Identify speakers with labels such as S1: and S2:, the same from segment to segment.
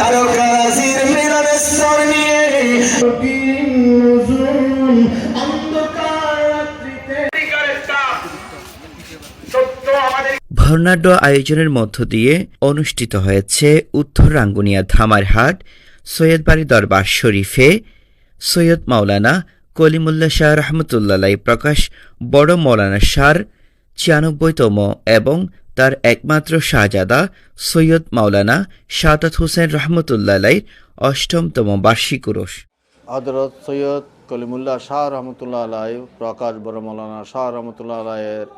S1: তারকারাজির মিলনের নিয়ে।
S2: বর্ণাঢ্য আয়োজনের মধ্য দিয়ে অনুষ্ঠিত হয়েছে উত্তর রাঙ্গুনিয়া ধামারহাট সৈয়দবাড়ি দরবার শরীফে। সৈয়দ মাওলানা কলিমুল্লা শাহ রহমতুল্লাহ প্রকাশ বড় মৌলানা শাহর ছিয়ানব্বইতম এবং তার একমাত্র শাহজাদা সৈয়দ মাওলানা শাহাদ হোসেন রহমতুল্লাহ অষ্টমতম বার্ষিক উরস
S3: হজরত সৈয়দ কলিমুল্লাহ শাহ রহমতুল্লাহ আলাই, প্রকাশ বড় মৌলানা শাহ রহমতুল্লাহ আলাইয়ের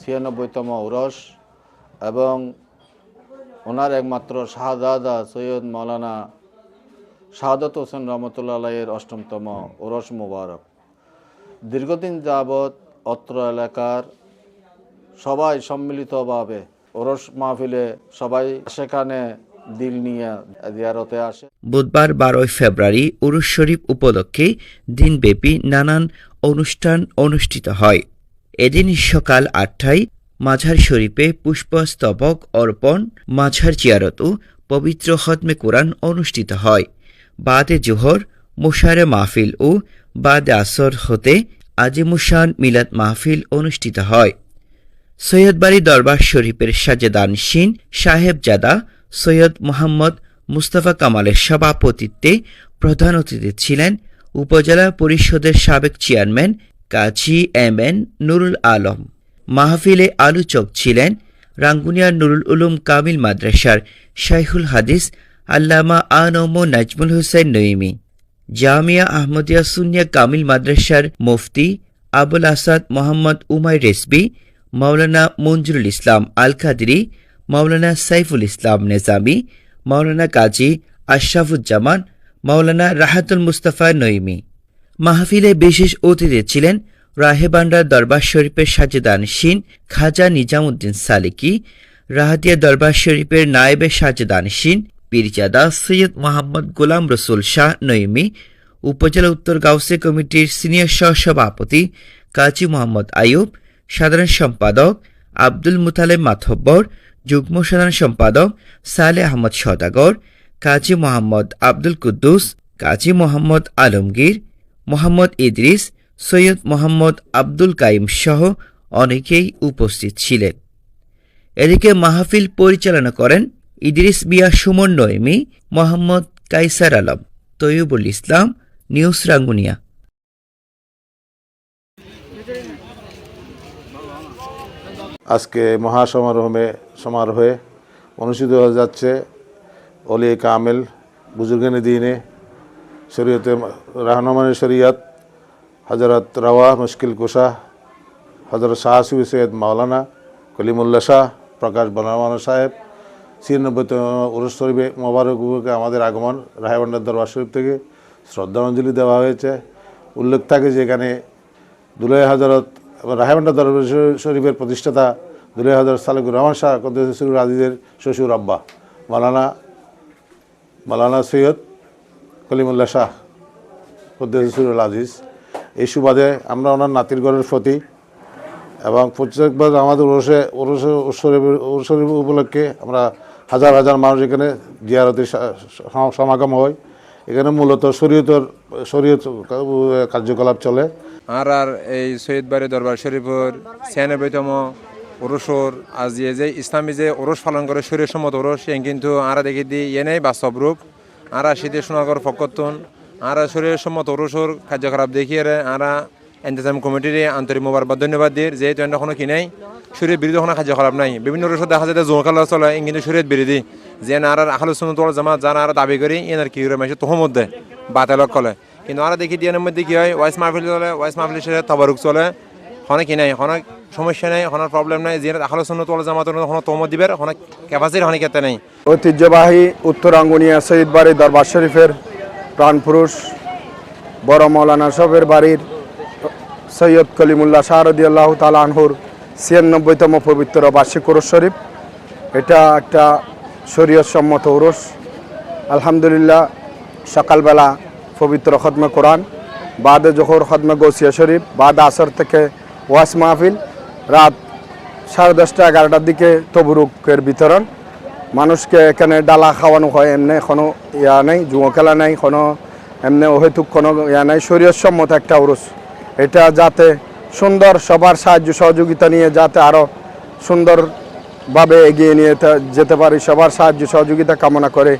S3: ছিয়ানব্বইতম উরস এবং ওনার একমাত্র শাহজাদা সৈয়দ মৌলানা শাহাদত হোসেন রহমতুল্লাহ আলাইয়ের অষ্টমতম উরস মুবারক। দীর্ঘদিন যাবৎ অত্র এলাকার সবাই সম্মিলিতভাবে ওরস মাহফিলে সবাই সেখানে দিল নিয়ে জিয়ারতে আসে।
S2: বুধবার বারোই ফেব্রুয়ারি উরুস শরীফ উপলক্ষে দিনব্যাপী নানান অনুষ্ঠান অনুষ্ঠিত হয়। এদিন সকাল আটটায় মাঝার শরীফে পুষ্পস্তবক অর্পণ, মাঝার জিয়ারত ও পবিত্র হতমে কোরআন অনুষ্ঠিত হয়। বাদে জোহর, মুশারে মাহফিল ও বাদে আসর হতে আজিমুসান মিলাদ মাহফিল অনুষ্ঠিত হয়। সৈয়দবাড়ি দরবার শরীফের সাজেদান সাজেদানসীন সাহেবজাদা সৈয়দ মোহাম্মদ মুস্তাফা কামালের সভাপতিত্বে প্রধান অতিথি ছিলেন উপজেলা পরিষদের সাবেক chairman Kazi M N Nurul Alam. মাহফিলে আলোচক ছিলেন রাঙ্গুনিয়ার নুরুল উলুম কামিল মাদ্রাসার শাইখুল হাদিস আল্লামা আনম নাজমুল হোসেন নঈমি। জামিয়া আহমদিয়া সুনিয়া কামিল মাদ্রাসার মুফতি আবুল আসাদ মোহাম্মদ উমাই রেসবি মাওলানা মঞ্জুরুল ইসলাম আল কাদরি মাওলানা সাইফুল ইসলাম নেজামি, মাওলানা কাজী আশরাফুজ্জামান, মাওলানা রাহাতুল মুস্তাফা নঈমি। মাহফিলে বিশেষ অতিথি ছিলেন রাহেবান্ডার দরবার শরীফের সাজেদান শিন খাজা নিজামুদ্দিন সালিকি, রাহাতিয়া দরবার শরীফের নায়েবে সাজেদান শিন পীরজাদা সৈয়দ মোহাম্মদ গোলাম রসুল শাহ নঈমি, উপজেলা উত্তর গাউসে কমিটির সিনিয়র সহসভাপতি কাজী মোহাম্মদ আয়ুব সাধারণ সম্পাদক আব্দুল মুতালেব মাথব্বর, যুগ্ম সাধারণ সম্পাদক সালে আহমদ সদাগর কাজী মোহাম্মদ আব্দুল কুদ্দুস, কাজী মোহাম্মদ আলমগীর, মোহাম্মদ ইদ্রিস, সৈয়দ মোহাম্মদ আব্দুল কাইম সহ অনেকেই উপস্থিত ছিলেন। এদিকে মাহফিল পরিচালনা করেন ইদ্রিস বিয়া সুমন নয়মি মোহাম্মদ কাইসার আলম, তৈয়বুল ইসলাম, নিউজ রাঙ্গুনিয়া।
S3: আজকে মহাসমারোহে সমারোহে অনুষ্ঠিত হয়ে যাচ্ছে অলি কামেল বুজুর্গানি দিনে শরীয়তে রাহনমানের শরিয়ত হজরত রওয়া মুশকিল কুশা হজরত শাহ সুবি সৈয়দ মাওলানা কলিমুল্লা শাহ, প্রকাশ বনরমানা সাহেব, ছিয়ানব্বইতম উরুস শরীফে মোবারককে আমাদের আগমন রায়বান্ডার দরবার শরীফ থেকে শ্রদ্ধাঞ্জলি দেওয়া হয়েছে। উল্লেখ থাকে যে এখানে দুলাই হজরত রাহেবান্ডা দরবার শরীফের প্রতিষ্ঠাতা দুলাই হজরত সালেকুর রহমান শাহ কদসুর আজিজের শ্বশুর আব্বা, মালানা মালানা সৈয়দ কলিমুল্লা শাহ কদ্দুল আজিজ। এই সুবাদে আমরা ওনার নাতির ঘরের প্রতি এবং প্রত্যেকবার আমাদের ওরসে ওরসে উৎসব উপলক্ষে আমরা হাজার হাজার মানুষ এখানে জিয়ারতের সমাগম হয়। এখানে মূলত শরীয়তর, শরীয়ত কার্যকলাপ চলে।
S4: আর আর এই সৈয়দ বাড়ি দরবার শরীফের ছিয়ানব্বইতম ওরসর, আজ ইয়ে যে ইসলামী যে ওরস পালন করে শরীর সম্মত ওরস, এ কিন্তু আরা দেখি দি ইয়ে নেই বাস্তব রূপ। আরা শীতের সোনাগর ফকতুন আরা শরীর সম্মত ওরসর কার্যকলাপ দেখিয়ে আরা এন্টারটেন কমিটির আন্তরিক মোবারক ধন্যবাদ দিয়ে যেহেতু এটা কোনো কি নাই। শরীর বিরোধী কোনো কার্যকলাপ নাই। বিভিন্ন ওরসর দেখা যায় জোকাল চলে এ কিন্তু শরীর বিরোধী যে আর আলোচনা তোলা জামা যারা আর দাবি করি এনার কি মাসে তোহর মধ্যে বাতালক কলে। কিন্তু আমরা দেখি দিয়ানের মধ্যে কি হয় ওয়াইস মাহফিল চলে ওয়াইস মাহফিলের সাথে তবারুক চলে। হনে কি নাই হনে সমস্যা নাই হনার প্রবলেম নাই। যে আলোচনা তোলা জামা তোলা হনে তোমর দিবের হনে ক্যাপাসিটি হনে কেতে নাই।
S5: ঐতিহ্যবাহী উত্তরাঙ্গুনিয়া শহীদ বাড়ি দরবার শরীফের প্রাণপুরুষ বড় মৌলানা সবের বাড়ির সৈয়দ কলিমুল্লাহ শাহরদি আল্লাহ তালা আনহুর ছিয়ানব্বইতম পবিত্র বার্ষিক উরস শরীফ। এটা একটা শরীয়ত সম্মত উরস আলহামদুলিল্লাহ, সকালবেলা পবিত্র খদমে কোরআন, বাদে জোহর খদমে গৌসিয়া শরীফ, বাদ আসর থেকে ওয়াস মাহফিল, রাত সাড়ে দশটা এগারোটার দিকে তবুরুকের বিতরণ। মানুষকে এখানে ডালা খাওয়ানো হয়, এমনি কোনো ইয়া নেই জুয়ো খেলা নেই, কোনো এমনি অহেতুক কোনো ইয়া নেই। শরীয়সম্মত একটা উরুস এটা যাতে সুন্দর সবার সাহায্য সহযোগিতা নিয়ে যাতে আরও সুন্দরভাবে এগিয়ে নিয়ে যেতে পারি, সবার সাহায্য সহযোগিতা কামনা করে